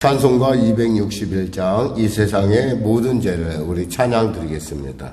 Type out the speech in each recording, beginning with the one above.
찬송가 261장 이 세상의 모든 죄를 우리 찬양 드리겠습니다.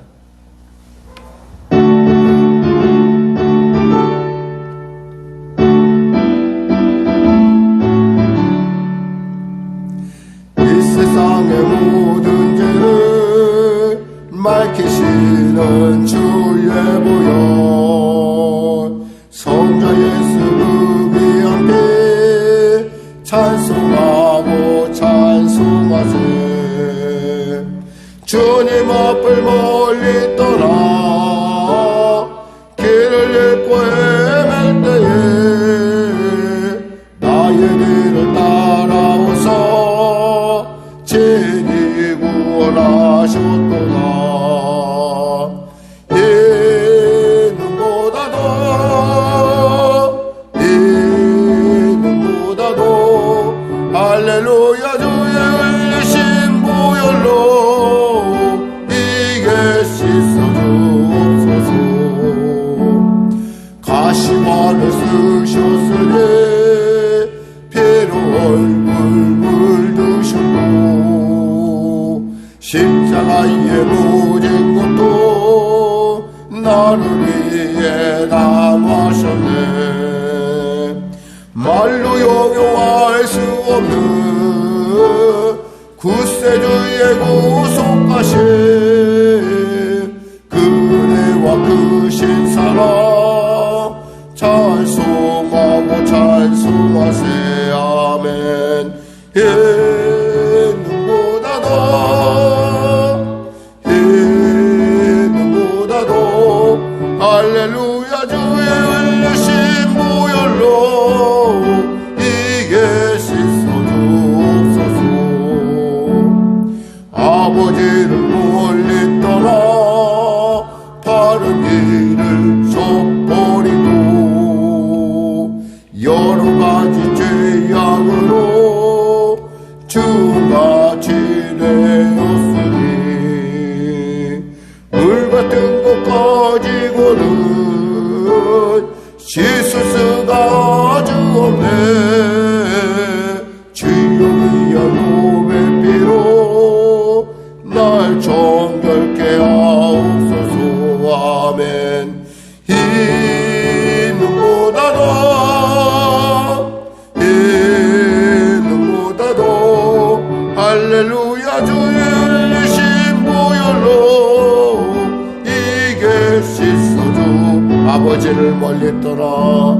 멀리 떠나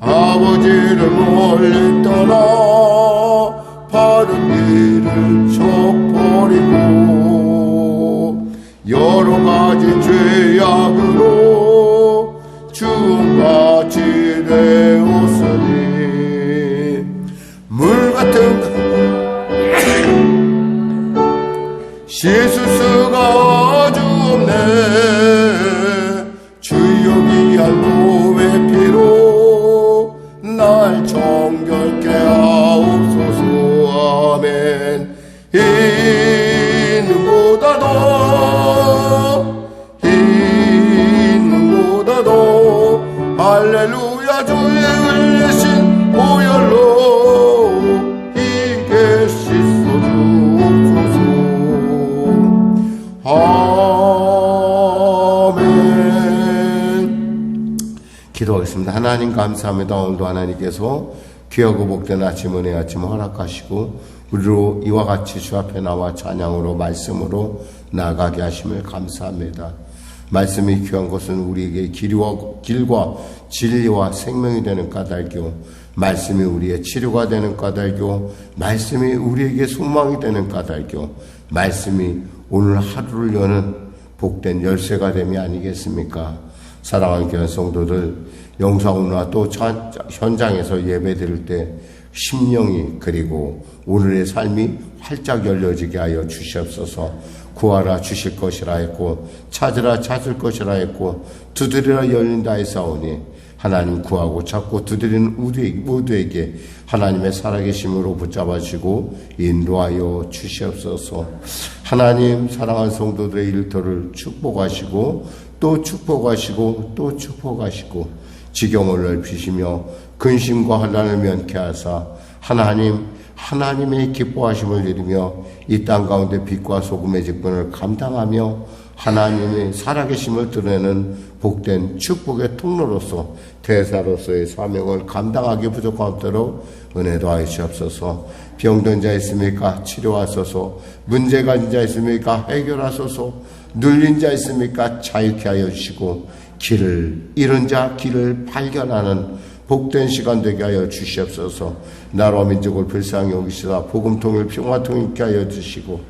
아버지를 멀리 떠나 바른 길을 쳐 눈보다도 이 눈보다도 할렐루야 주의 흘리신 보혈로 이게 씻어주옵소서 아멘 기도하겠습니다. 하나님 감사합니다. 오늘도 하나님께서 귀하고 복된 아침 은혜 아침 허락하시고 우리로 이와 같이 주 앞에 나와 찬양으로 말씀으로 나가게 하심을 감사합니다. 말씀이 귀한 것은 우리에게 길과, 길과 진리와 생명이 되는 까닭이요. 말씀이 우리의 치료가 되는 까닭이요. 말씀이 우리에게 소망이 되는 까닭이요. 말씀이 오늘 하루를 여는 복된 열쇠가 됨이 아니겠습니까? 사랑하는 교회 성도들 영상으로나 또 자- 현장에서 예배 드릴 때 심령이 그리고 오늘의 삶이 활짝 열려지게 하여 주시옵소서 구하라 주실 것이라 했고 찾으라 찾을 것이라 했고 두드리라 열린다 했사오니 하나님 구하고 찾고 두드리는 우리 모두에게 하나님의 살아계심으로 붙잡아주고 인도하여 주시옵소서. 하나님 사랑하는 성도들의 일터를 축복하시고 또 축복하시고 또 축복하시고 지경을 넓히시며 근심과 환란을 면케 하사 하나님 하나님의 기뻐하심을 누리며 이 땅 가운데 빛과 소금의 직분을 감당하며 하나님의 살아계심을 드러내는 복된 축복의 통로로서 대사로서의 사명을 감당하기 부족함도록 은혜도 하시옵소서. 병든 자 있습니까? 치료하소서. 문제 가진 자 있습니까? 해결하소서. 눌린 자 있습니까? 자유케 하여 주시고 길을 잃은 자 길을 발견하는 복된 시간 되게 하여 주시옵소서. 나라 민족을 불쌍히 여기시다. 복음 통일 평화 통일 게 하여 주시고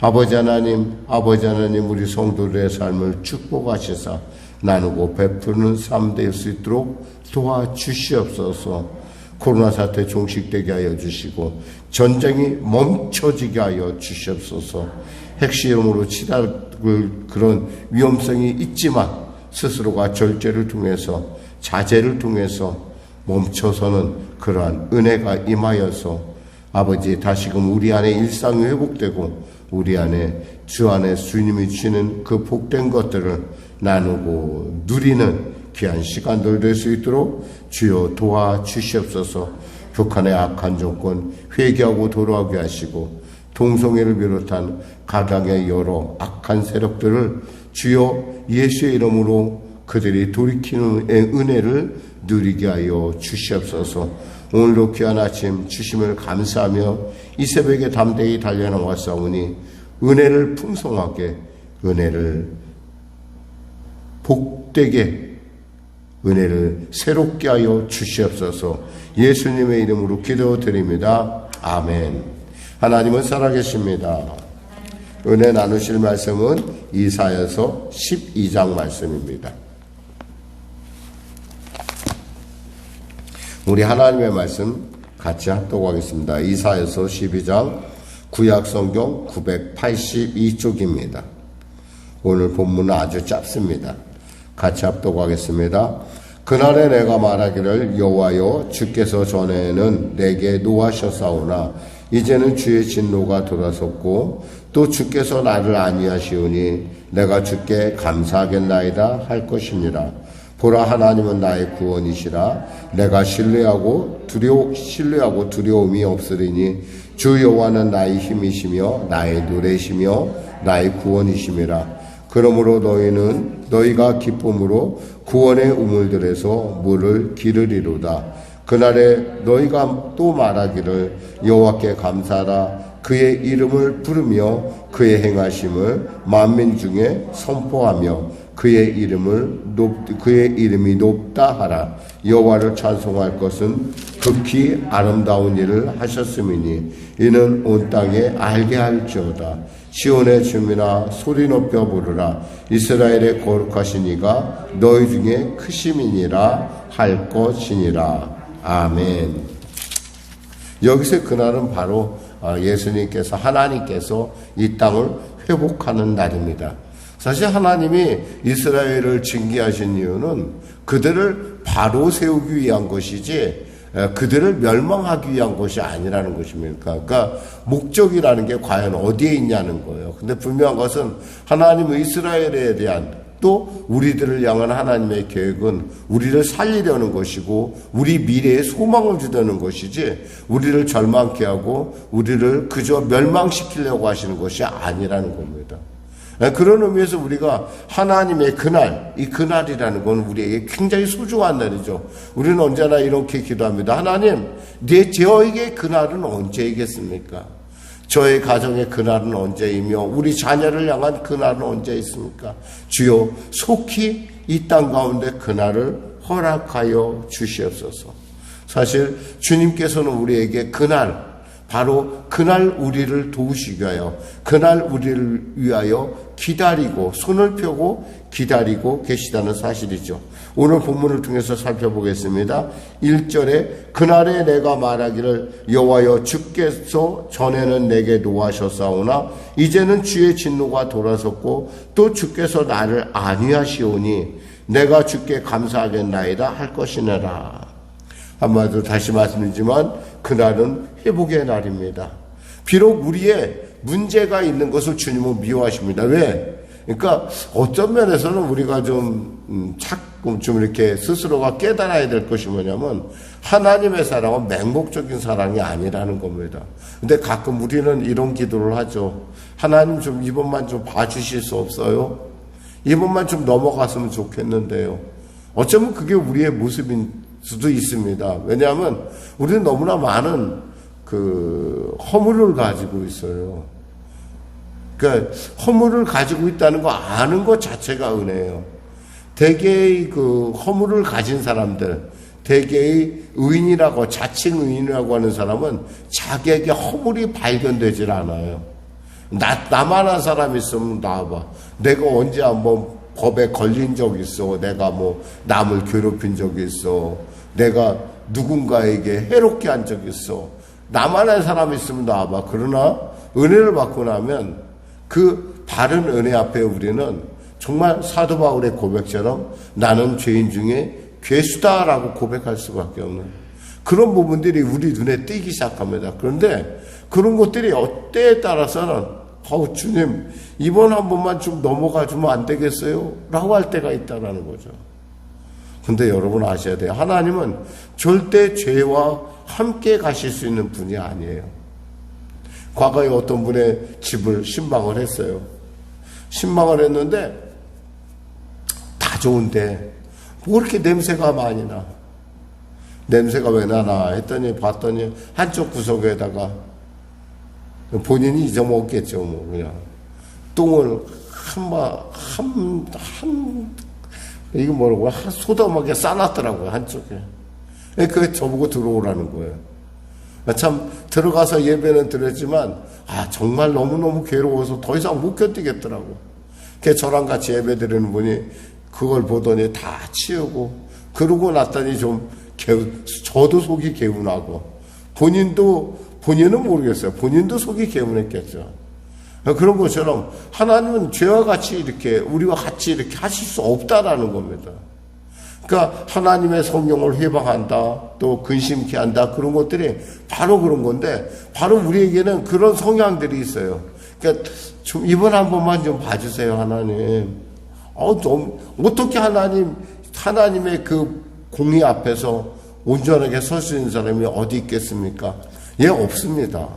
아버지 하나님 아버지 하나님 우리 성도들의 삶을 축복하시사 나누고 베푸는 삶 될 수 있도록 도와주시옵소서. 코로나 사태 종식되게 하여 주시고 전쟁이 멈춰지게 하여 주시옵소서. 핵시험으로 치닫을 그런 위험성이 있지만 스스로가 절제를 통해서 자제를 통해서 멈춰서는 그러한 은혜가 임하여서 아버지 다시금 우리 안에 일상이 회복되고 우리 안에 주 안에 주님이 주시는 그 복된 것들을 나누고 누리는 귀한 시간들 될 수 있도록 주여 도와주시옵소서. 북한의 악한 조건 회개하고 돌아오게 하시고 동성애를 비롯한 가당의 여러 악한 세력들을 주여 예수의 이름으로 그들이 돌이키는 은혜를 누리게 하여 주시옵소서. 오늘도 귀한 아침 주심을 감사하며 이 새벽에 담대히 달려나왔사오니 은혜를 풍성하게 은혜를 복되게 은혜를 새롭게 하여 주시옵소서. 예수님의 이름으로 기도드립니다. 아멘. 하나님은 살아계십니다. 은혜 나누실 말씀은 이사여서 12장 말씀입니다. 우리 하나님의 말씀 같이 합독하겠습니다. 이사여서 12장 구약 성경 982쪽입니다. 오늘 본문은 아주 짧습니다. 같이 합독하겠습니다. 그날에 내가 말하기를 여호와여 주께서 전에는 내게 노하셨사오나 이제는 주의 진노가 돌아섰고 또 주께서 나를 아니하시오니 내가 주께 감사하겠나이다 할 것이니라. 보라 하나님은 나의 구원이시라. 내가 신뢰하고 두려 신뢰하고 두려움이 없으리니 주 여호와는 나의 힘이시며 나의 노래시며 나의 구원이심이라. 그러므로 너희는 너희가 기쁨으로 구원의 우물들에서 물을 기르리로다. 그날에 너희가 또 말하기를 여호와께 감사하라. 그의 이름을 부르며 그의 행하심을 만민 중에 선포하며 그의 이름을 높 그의 이름이 높다 하라. 여호와를 찬송할 것은 극히 아름다운 일을 하셨음이니 이는 온 땅에 알게 할지어다. 시온의 주민아 소리 높여 부르라. 이스라엘의 거룩하신 이가 너희 중에 크심이니라 할 것이니라. 아멘. 여기서 그날은 바로 아, 예수님께서 하나님께서 이 땅을 회복하는 날입니다. 사실 하나님이 이스라엘을 징계하신 이유는 그들을 바로 세우기 위한 것이지 그들을 멸망하기 위한 것이 아니라는 것입니까? 그러니까 목적이라는 게 과연 어디에 있냐는 거예요. 근데 분명한 것은 하나님은 이스라엘에 대한 또 우리들을 향한 하나님의 계획은 우리를 살리려는 것이고 우리 미래에 소망을 주려는 것이지 우리를 절망케 하고 우리를 그저 멸망시키려고 하시는 것이 아니라는 겁니다. 예, 그런 의미에서 우리가 하나님의 그날, 이 그날이라는 건 우리에게 굉장히 소중한 날이죠. 우리는 언제나 이렇게 기도합니다. 하나님, 내 저에게 그날은 언제이겠습니까? 저의 가정의 그날은 언제이며 우리 자녀를 향한 그날은 언제 있습니까? 주여 속히 이 땅 가운데 그날을 허락하여 주시옵소서. 사실 주님께서는 우리에게 그날 바로 그날 우리를 도우시기 위하여 그날 우리를 위하여 기다리고 손을 펴고 기다리고 계시다는 사실이죠. 오늘 본문을 통해서 살펴보겠습니다. 1절에 그날에 내가 말하기를 여호와여 주께서 전에는 내게 노하셨사오나 이제는 주의 진노가 돌아섰고 또 주께서 나를 안위하시오니 내가 주께 감사하겠나이다 할 것이니라. 한마디로 다시 말씀드리지만 그날은 회복의 날입니다. 비록 우리의 문제가 있는 것을 주님은 미워하십니다. 왜? 그러니까 어떤 면에서는 우리가 좀, 음, 자꾸 좀 이렇게 스스로가 깨달아야 될 것이 뭐냐면 하나님의 사랑은 맹목적인 사랑이 아니라는 겁니다. 근데 가끔 우리는 이런 기도를 하죠. 하나님 좀 이번만 좀 봐주실 수 없어요? 이번만 좀 넘어갔으면 좋겠는데요. 어쩌면 그게 우리의 모습인 수도 있습니다. 왜냐하면 우리는 너무나 많은 그 허물을 가지고 있어요. 그러니까 허물을 가지고 있다는 거 아는 것 자체가 은혜예요. 대개의 그 허물을 가진 사람들, 대개의 의인이라고 자칭 의인이라고 하는 사람은 자기에게 허물이 발견되질 않아요. 나 나만 한 사람 있으면 나와봐. 내가 언제 한번 법에 걸린 적 있어. 내가 뭐 남을 괴롭힌 적이 있어. 내가 누군가에게 해롭게 한적 있어. 나만한 사람 있으면 나와봐. 그러나 은혜를 받고 나면 그 바른 은혜 앞에 우리는 정말 사도 바울의 고백처럼 나는 죄인 중에 괴수다라고 고백할 수밖에 없는 그런 부분들이 우리 눈에 띄기 시작합니다. 그런데 그런 것들이 어때에 따라서는 어 주님 이번 한 번만 좀 넘어가 주면 안 되겠어요? 라고 할 때가 있다라는 거죠. 근데 여러분 아셔야 돼요. 하나님은 절대 죄와 함께 가실 수 있는 분이 아니에요. 과거에 어떤 분의 집을 신방을 했어요. 신방을 했는데 다 좋은데 뭐 그렇게 냄새가 많이 나. 냄새가 왜 나나 했더니 봤더니 한쪽 구석에다가 본인이 잊어먹겠죠, 뭐, 그냥. 똥을 한, 마, 한, 한, 이거 뭐라고, 한 소담하게 싸놨더라고요, 한쪽에. 그게 저보고 들어오라는 거예요. 참, 들어가서 예배는 드렸지만, 아, 정말 너무너무 괴로워서 더 이상 못 견디겠더라고. 그 저랑 같이 예배 드리는 분이 그걸 보더니 다 치우고, 그러고 났더니 좀 개우, 저도 속이 개운하고, 본인도, 본인은 모르겠어요. 본인도 속이 개운했겠죠. 그런 것처럼 하나님은 죄와 같이 이렇게, 우리와 같이 이렇게 하실 수 없다라는 겁니다. 그러니까 하나님의 성령을 회방한다, 또 근심케 한다, 그런 것들이 바로 그런 건데, 바로 우리에게는 그런 성향들이 있어요. 그러니까 좀 이번 한 번만 좀 봐주세요, 하나님. 어, 너무, 어떻게 하나님, 하나님의 그 공의 앞에서 온전하게 설 수 있는 사람이 어디 있겠습니까? 예, 없습니다.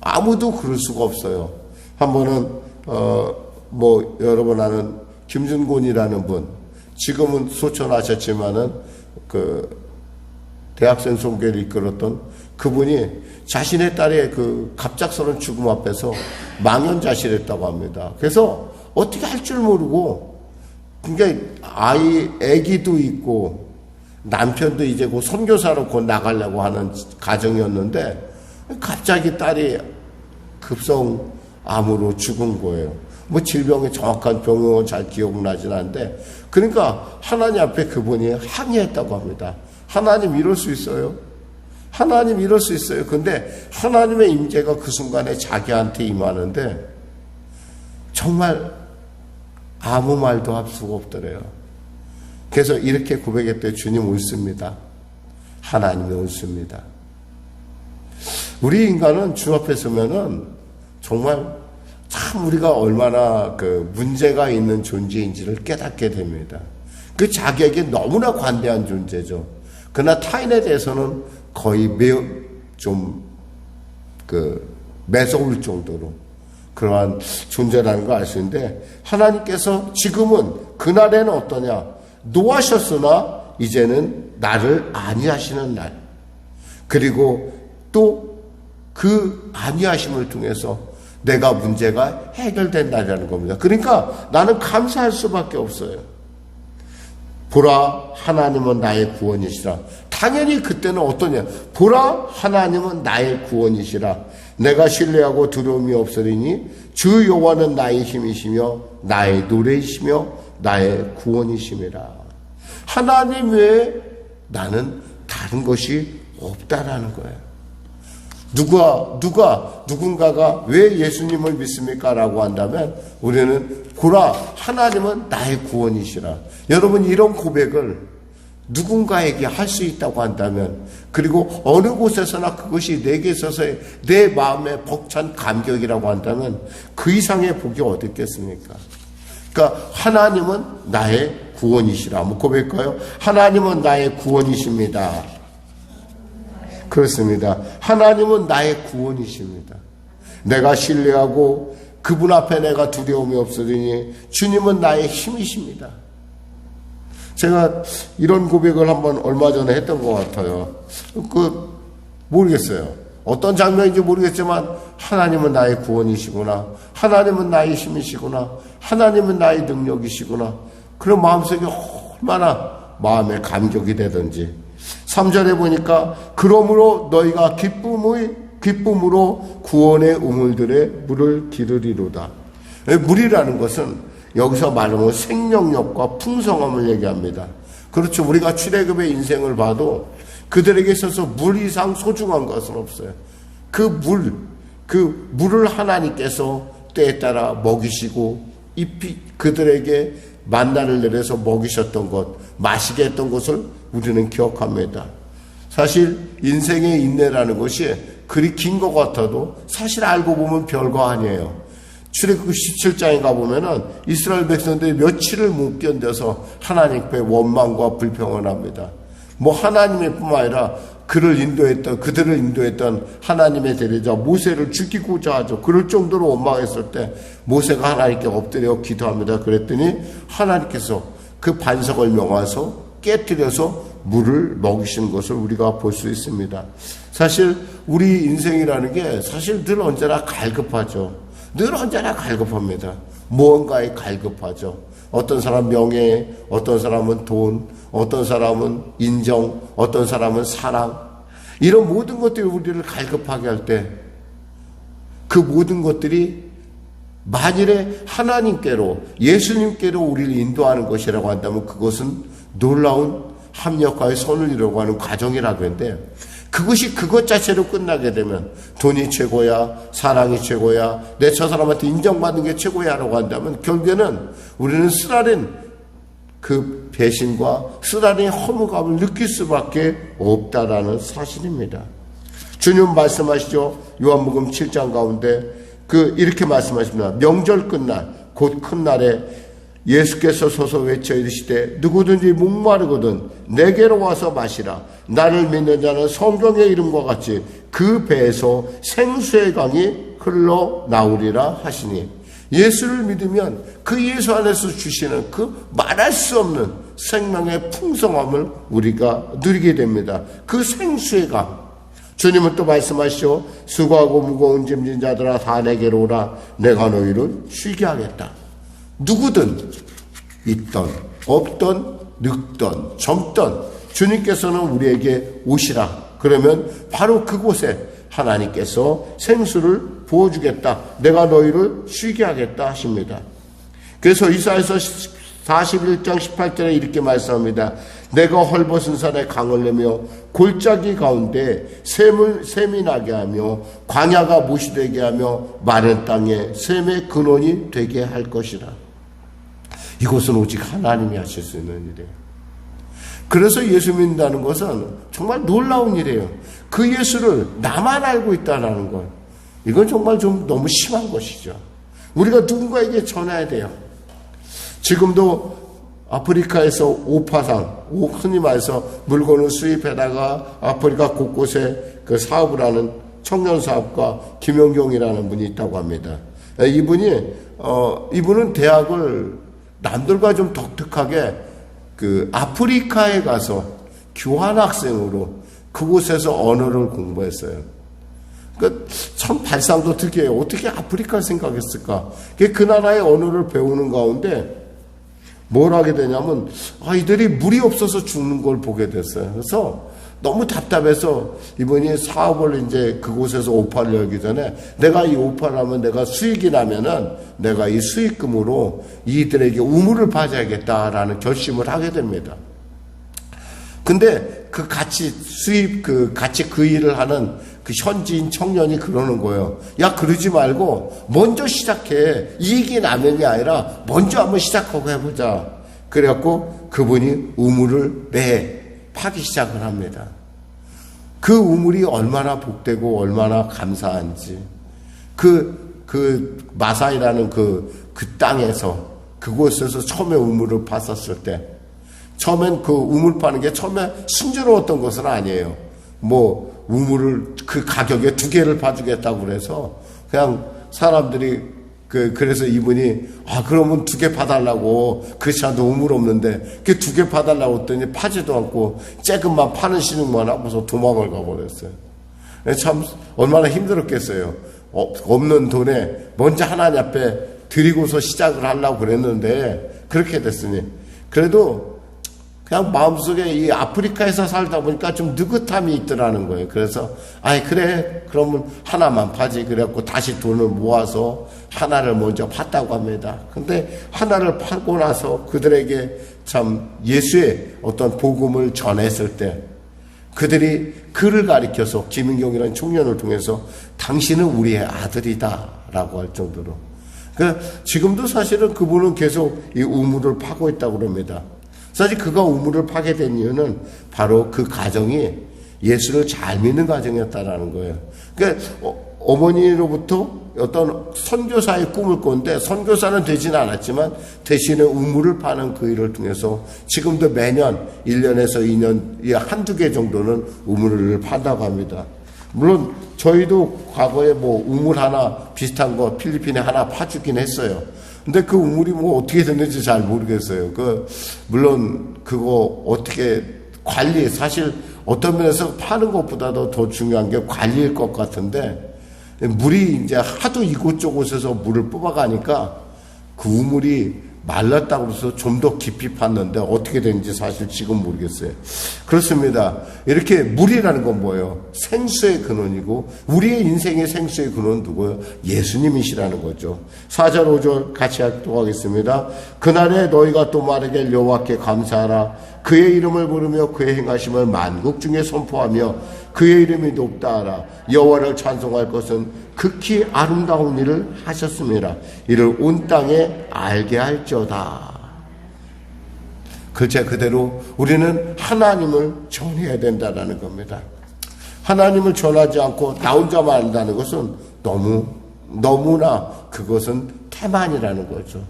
아무도 그럴 수가 없어요. 한 번은, 어, 뭐, 여러분 아는 김준곤이라는 분, 지금은 소천하셨지만은, 그, 대학생 송교를 이끌었던 그분이 자신의 딸의 그 갑작스러운 죽음 앞에서 망연자실했다고 합니다. 그래서 어떻게 할 줄 모르고, 그러니까 아이, 아기도 있고, 남편도 이제 곧 선교사로 곧 나가려고 하는 가정이었는데, 갑자기 딸이 급성 암으로 죽은 거예요. 뭐 질병의 정확한 병명은 잘 기억나진 않는데, 그러니까 하나님 앞에 그분이 항의했다고 합니다. 하나님 이럴 수 있어요? 하나님 이럴 수 있어요. 근데 하나님의 임재가 그 순간에 자기한테 임하는데 정말 아무 말도 할 수가 없더래요. 그래서 이렇게 고백했대 주님 옳습니다. 하나님이 옳습니다. 우리 인간은 주 앞에 서면은 정말 참 우리가 얼마나 그 문제가 있는 존재인지를 깨닫게 됩니다. 그 자기에게 너무나 관대한 존재죠. 그러나 타인에 대해서는 거의 매우 좀그 매서울 정도로 그러한 존재라는 걸 알 수 있는데 하나님께서 지금은 그날에는 어떠냐 노하셨으나 이제는 나를 아니하시는 날 그리고 또그 아니하심을 통해서 내가 문제가 해결된 날이라는 겁니다. 그러니까 나는 감사할 수밖에 없어요. 보라 하나님은 나의 구원이시라. 당연히 그때는 어떠냐? 보라 하나님은 나의 구원이시라. 내가 신뢰하고 두려움이 없으리니 주 여호와는 나의 힘이시며 나의 노래이시며 나의 구원이심이라. 하나님 외에 나는 다른 것이 없다라는 거예요. 누가, 누가, 누군가가 왜 예수님을 믿습니까? 라고 한다면 우리는 보라, 하나님은 나의 구원이시라. 여러분, 이런 고백을 누군가에게 할 수 있다고 한다면, 그리고 어느 곳에서나 그것이 내게 있어서의 내 마음의 벅찬 감격이라고 한다면 그 이상의 복이 어디 있겠습니까? 그러니까 하나님은 나의 구원이시라. 한번 고백할까요? 하나님은 나의 구원이십니다. 그렇습니다. 하나님은 나의 구원이십니다. 내가 신뢰하고 그분 앞에 내가 두려움이 없으니 주님은 나의 힘이십니다. 제가 이런 고백을 한번 얼마 전에 했던 것 같아요. 그, 모르겠어요. 어떤 장면인지 모르겠지만, 하나님은 나의 구원이시구나. 하나님은 나의 힘이시구나. 하나님은 나의 능력이시구나. 그런 마음속에 얼마나 마음에 감격이 되든지. 3절에 보니까, 그러므로 너희가 기쁨의, 기쁨으로 구원의 우물들에 물을 기르리로다. 물이라는 것은 여기서 말하면 생명력과 풍성함을 얘기합니다. 그렇죠. 우리가 출애굽의 인생을 봐도 그들에게 있어서 물 이상 소중한 것은 없어요. 그 물, 그 물을 하나님께서 때에 따라 먹이시고 잎이 그들에게 만나를 내려서 먹이셨던 것, 마시게 했던 것을 우리는 기억합니다. 사실 인생의 인내라는 것이 그리 긴 것 같아도 사실 알고 보면 별거 아니에요. 출애굽 17장에 가보면은 이스라엘 백성들이 며칠을 못 견뎌서 하나님께 원망과 불평을 합니다. 뭐 하나님의 뿐만 아니라 그를 인도했던 그들을 인도했던 하나님의 대리자 모세를 죽이고자 하죠. 그럴 정도로 원망했을 때 모세가 하나님께 엎드려 기도합니다. 그랬더니 하나님께서 그 반석을 명하서 깨뜨려서 물을 먹이시는 것을 우리가 볼 수 있습니다. 사실 우리 인생이라는 게 사실 늘 언제나 갈급하죠. 늘 언제나 갈급합니다. 무언가에 갈급하죠. 어떤 사람 명예, 어떤 사람은 돈, 어떤 사람은 인정, 어떤 사람은 사랑. 이런 모든 것들이 우리를 갈급하게 할 때 그 모든 것들이 만일에 하나님께로 예수님께로 우리를 인도하는 것이라고 한다면 그것은 놀라운 합력과의 손을 이루고 하는 과정이라고 했는데 그것이 그것 자체로 끝나게 되면 돈이 최고야, 사랑이 최고야, 내 저 사람한테 인정받는 게 최고야라고 한다면 결국에는 우리는 쓰라린 그 배신과 쓰라린 허무감을 느낄 수밖에 없다라는 사실입니다. 주님 말씀하시죠. 요한복음 7장 가운데 그 이렇게 말씀하십니다. 명절 끝날 곧 큰 날에 예수께서 서서 외쳐 이르시되 누구든지 목마르거든 내게로 와서 마시라 나를 믿는 자는 성경의 이름과 같이 그 배에서 생수의 강이 흘러 나오리라 하시니 예수를 믿으면 그 예수 안에서 주시는 그 말할 수 없는 생명의 풍성함을 우리가 누리게 됩니다. 그 생수의 강. 주님은 또 말씀하시죠. 수고하고 무거운 짐진 자들아 다 내게로 오라. 내가 너희를 쉬게 하겠다. 누구든 있던 없던 늙던 젊던 주님께서는 우리에게 오시라. 그러면 바로 그곳에 하나님께서 생수를 부어주겠다. 내가 너희를 쉬게 하겠다 하십니다. 그래서 이사에서 41장 18절에 이렇게 말씀합니다. 내가 헐벗은 산에 강을 내며 골짜기 가운데 샘을 샘이 나게 하며 광야가 못이 되게 하며 마른 땅에 샘의 근원이 되게 할 것이라. 이것은 오직 하나님이 하실 수 있는 일이에요. 그래서 예수 믿는다는 것은 정말 놀라운 일이에요. 그 예수를 나만 알고 있다는 것. 이건 정말 좀 너무 심한 것이죠. 우리가 누군가에게 전해야 돼요. 지금도 아프리카에서 오파상, 흔히 말해서 물건을 수입해다가 아프리카 곳곳에 그 사업을 하는 청년 사업가 김영경이라는 분이 있다고 합니다. 이분이 어 이분은 대학을 남들과 좀 독특하게 그 아프리카에 가서 교환학생으로 그곳에서 언어를 공부했어요. 그참 발상도 특이해요. 어떻게 아프리카 생각했을까? 그 나라의 언어를 배우는 가운데 뭘 하게 되냐면 아이들이 물이 없어서 죽는 걸 보게 됐어요. 그래서 너무 답답해서 이분이 사업을 이제 그곳에서 오파를 열기 전에 내가 이 오파를 하면 내가 수익이 나면은 내가 이 수익금으로 이들에게 우물을 파줘야겠다라는 결심을 하게 됩니다. 근데 그 같이 수입 그 같이 그 일을 하는 그 현지인 청년이 그러는 거예요. 야 그러지 말고 먼저 시작해. 이익이 나면이 아니라 먼저 한번 시작하고 해보자. 그래갖고 그분이 우물을 매 파기 시작을 합니다. 그 우물이 얼마나 복되고 얼마나 감사한지 그, 그 마사이라는 그, 그 땅에서 그곳에서 처음에 우물을 팠었을 때 처음엔 그 우물 파는 게 처음에 순조로웠던 것은 아니에요. 뭐 우물을 그 가격에 두 개를 봐주겠다고 그래서 그냥 사람들이 그 그래서 이분이 아 그러면 두개 봐달라고 그렇지 않아도 우물 없는데 그 두개 봐달라고 했더니 파지도 않고 쬐끔만 파는 신용만 하고서 도망을 가버렸어요. 참 얼마나 힘들었겠어요. 어, 없는 돈에 먼저 하나님 앞에 드리고서 시작을 하려고 그랬는데 그렇게 됐으니 그래도 그냥 마음속에 이 아프리카에서 살다 보니까 좀 느긋함이 있더라는 거예요. 그래서 아이 그래 그러면 하나만 파지 그래갖고 다시 돈을 모아서 하나를 먼저 팠다고 합니다. 근데 하나를 파고 나서 그들에게 참 예수의 어떤 복음을 전했을 때 그들이 그를 가리켜서 김인경이라는 청년을 통해서 당신은 우리의 아들이다라고 할 정도로 그 지금도 사실은 그분은 계속 이 우물을 파고 있다고 그럽니다. 사실 그가 우물을 파게 된 이유는 바로 그 가정이 예수를 잘 믿는 가정이었다라는 거예요. 그러니까 어, 머니로부터 어떤 선교사의 꿈을 꿨는데 선교사는 되지는 않았지만 대신에 우물을 파는 그 일을 통해서 지금도 매년 1년에서 2년 한두 개 정도는 우물을 판다고 합니다. 물론 저희도 과거에 뭐 우물 하나 비슷한 거 필리핀에 하나 파주긴 했어요. 근데 그 우물이 뭐 어떻게 됐는지 잘 모르겠어요. 그 물론 그거 어떻게 관리 사실 어떤 면에서 파는 것보다도 더 중요한 게 관리일 것 같은데 물이 이제 하도 이곳저곳에서 물을 뽑아가니까 그 우물이 말랐다고 해서 좀 더 깊이 팠는데 어떻게 되는지 사실 지금 모르겠어요. 그렇습니다. 이렇게 물이라는 건 뭐예요? 생수의 근원이고 우리의 인생의 생수의 근원은 누구예요? 예수님이시라는 거죠. 4절 5절 같이 하도록 하겠습니다. 그날에 너희가 또 말하길 여호와께 감사하라. 그의 이름을 부르며 그의 행하심을 만국 중에 선포하며 그의 이름이 높다 하라. 여호와를 찬송할 것은 극히 아름다운 일을 하셨습니다. 이를 온 땅에 알게 할지어다. 글자 그대로 우리는 하나님을 전해야 된다는 겁니다. 하나님을 전하지 않고 나 혼자만 한다는 것은 너무 너무나 그것은 태만이라는 거죠.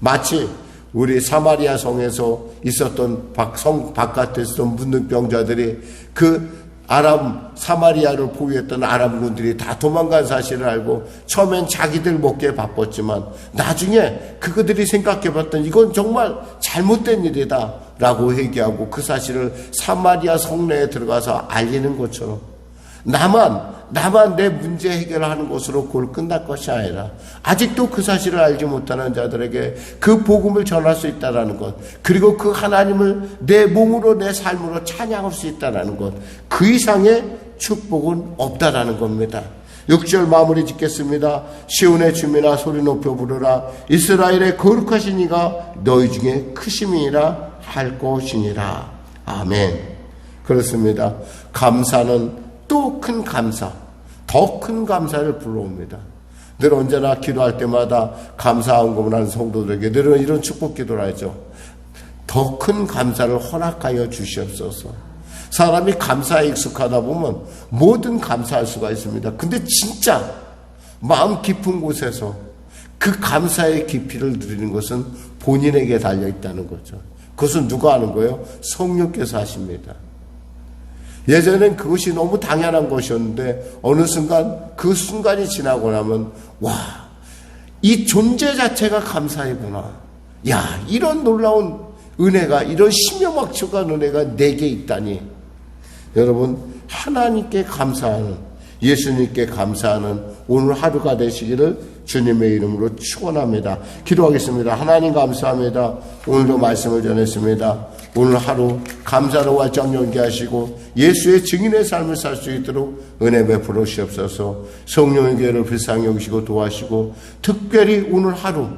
마치 우리 사마리아 성에서 있었던 성 바깥에 있었던 문득병자들이 그 아람 사마리아를 포위했던 아람군들이 다 도망간 사실을 알고 처음엔 자기들 먹기에 바빴지만 나중에 그들이 생각해봤던 이건 정말 잘못된 일이다라고 얘기하고 그 사실을 사마리아 성내에 들어가서 알리는 것처럼 나만 나만 내 문제 해결하는 것으로 그걸 끝날 것이 아니라 아직도 그 사실을 알지 못하는 자들에게 그 복음을 전할 수 있다라는 것 그리고 그 하나님을 내 몸으로 내 삶으로 찬양할 수 있다라는 것 그 이상의 축복은 없다라는 겁니다. 6절 마무리 짓겠습니다. 시온의 주민아 소리 높여 부르라. 이스라엘의 거룩하신 이가 너희 중에 크심이라 할 것이니라. 아멘. 그렇습니다. 감사는 또 큰 감사, 더 큰 감사를 불러옵니다. 늘 언제나 기도할 때마다 감사한금을 하는 성도들에게 늘은 이런 축복 기도를 하죠. 더 큰 감사를 허락하여 주시옵소서. 사람이 감사에 익숙하다 보면 뭐든 감사할 수가 있습니다. 근데 진짜 마음 깊은 곳에서 그 감사의 깊이를 누리는 것은 본인에게 달려 있다는 거죠. 그것은 누가 하는 거예요? 성령께서 하십니다. 예전엔 그것이 너무 당연한 것이었는데 어느 순간 그 순간이 지나고 나면 와, 이 존재 자체가 감사이구나. 야, 이런 놀라운 은혜가 이런 심여막측한 은혜가 내게 있다니. 여러분 하나님께 감사하는 예수님께 감사하는 오늘 하루가 되시기를 주님의 이름으로 축원합니다. 기도하겠습니다. 하나님 감사합니다. 오늘도 말씀을 전했습니다. 오늘 하루 감사로 활짝 연기하시고 예수의 증인의 삶을 살 수 있도록 은혜 베풀어 주옵소서. 성령의 교회를 불쌍히 여기시고 도와시고 특별히 오늘 하루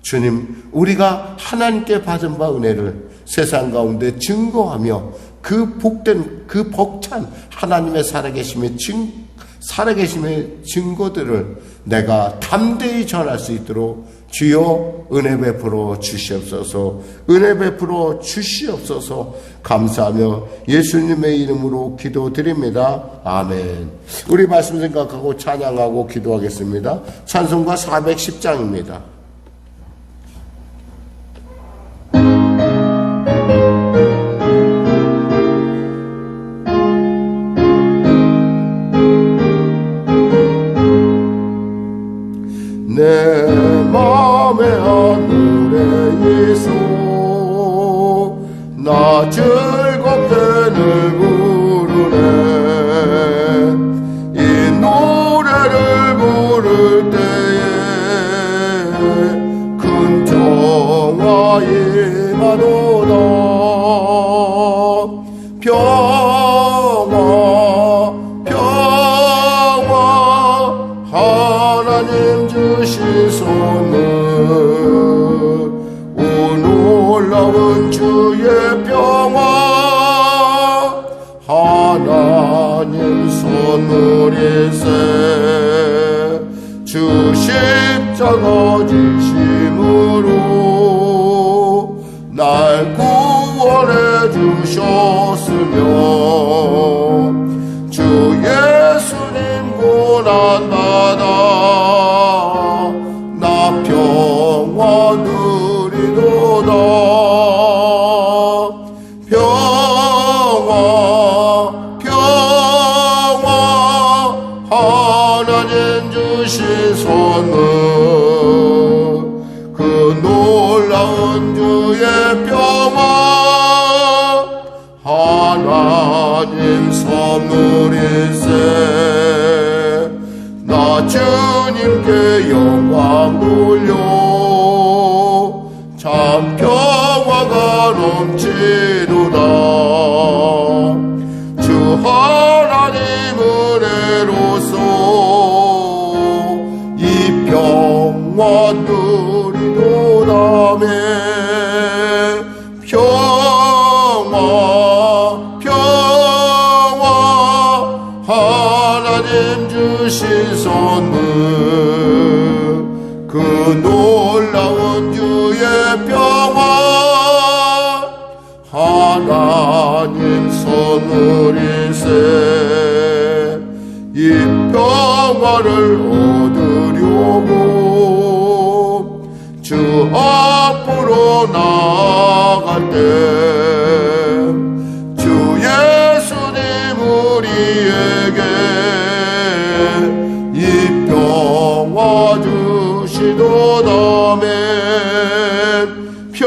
주님 우리가 하나님께 받은 바 은혜를 세상 가운데 증거하며 그 복된 그 벅찬 하나님의 살아계심의 증 살아계심의 증거들을 내가 담대히 전할 수 있도록 주여 은혜 베풀어 주시옵소서 은혜 베풀어 주시옵소서 감사하며 예수님의 이름으로 기도드립니다. 아멘. 우리 말씀 생각하고 찬양하고 기도하겠습니다. 찬송가 410장입니다. 주 십자가 지심으로 날 구원해 주셨으며 평화를 얻으려고 주 앞으로 나갈 때 주 예수님 우리에게 이 평화 주시도다매 평